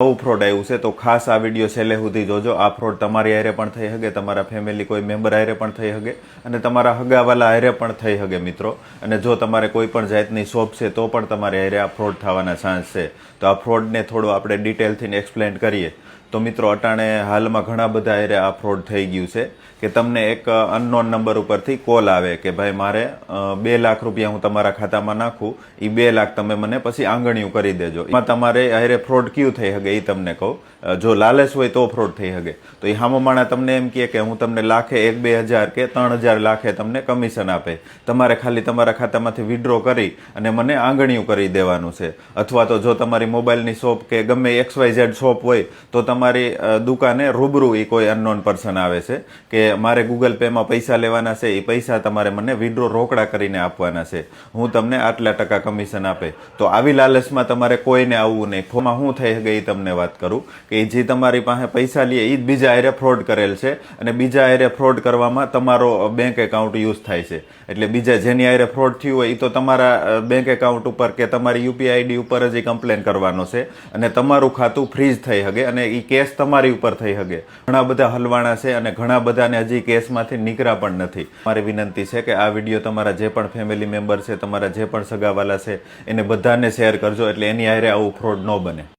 નવું ફ્રોડ આવ્યું છે, તો ખાસ આ વીડિયો છેલ્લે સુધી જોજો. આ ફ્રોડ તમારી હારે પણ થઈ શકે તમારા ફેમિલી કોઈ મેમ્બર હારે પણ થઈ શકે અને તમારા હગાવાલા હારે પણ થઈ શકે મિત્રો. અને જો તમારે કોઈ પણ જાતની શોપ છે, તો પણ તમારે હારે આ ફ્રોડ થવાના ચાન્સ છે. તો આ ફ્રોડને થોડું આપણે ડિટેલથી એક્સપ્લેન કરીએ. તો મિત્રો, અટાણે હાલમાં ઘણા બધા હારે આ ફ્રોડ થઈ ગયું છે, કે તમને એક અનનોન નંબર ઉપરથી કોલ આવે કે, ભાઈ, મારે બે લાખ રૂપિયા હું તમારા ખાતામાં નાખું એ બે લાખ તમે મને પછી આંગણીયું કરી દેજો. એમાં તમારે હારે ફ્રોડ કયું થઈ શકે એ તમને કહું. જો લાલચ હોય તો ફ્રોડ થઈ શકે તો એ હામો માણા તમને એમ કહે કે હું તમને લાખે એક, બે હજાર કે ત્રણ હજાર લાખે તમને કમિશન આપે. તમારે ખાલી તમારા ખાતામાંથી વિડ્રો કરી અને મને આંગણીયું કરી દેવાનું છે. અથવા તો જો તમારી મોબાઈલની શોપ કે ગમે એક્સ વાય ઝેડ શોપ હોય, તો તમારી દુકાને રૂબરૂ એ કોઈ અનનોન પર્સન આવે છે કે મારે ગૂગલ પેમાં પૈસા લેવાના છે એ પૈસા તમારે મને વિડ્રો રોકડા કરીને આપવાના છે. હું તમને આટલા ટકા કમિશન આપે. તો આવી લાલચમાં તમારે કોઈને આવવું નહીં. ફોમાં શું થઈ શકે એ તમને વાત કરું કે જે તમારી પાસે પૈસા લે એ જ બીજા એરે ફ્રોડ કરેલ છે અને બીજા એરે ફ્રોડ કરવામાં તમારો બેંક એકાઉન્ટ યુઝ થાય છે. એટલે બીજા જેની આરે ફ્રોડ થયું હોય એ તો તમારા બેંક એકાઉન્ટ ઉપર કે તમારી યુપીઆઈ આઈડી ઉપર જ કમ્પ્લેન કરવાનો છે અને તમારું ખાતું ફ્રીજ થઈ શકે અને એ કેસ તમારી ઉપર થઈ શકે ઘણા બધા હલવાણા છે અને ઘણા બધાને હજી કેસમાંથી નીકળ્યા પણ નથી. મારી વિનંતી છે કે આ વીડિયો તમારા જે પણ ફેમિલી મેમ્બર છે, તમારા જે પણ સગાવાલા છે, એને બધાને શેર કરજો એટલે એની આરે આવું ફ્રોડ ન બને.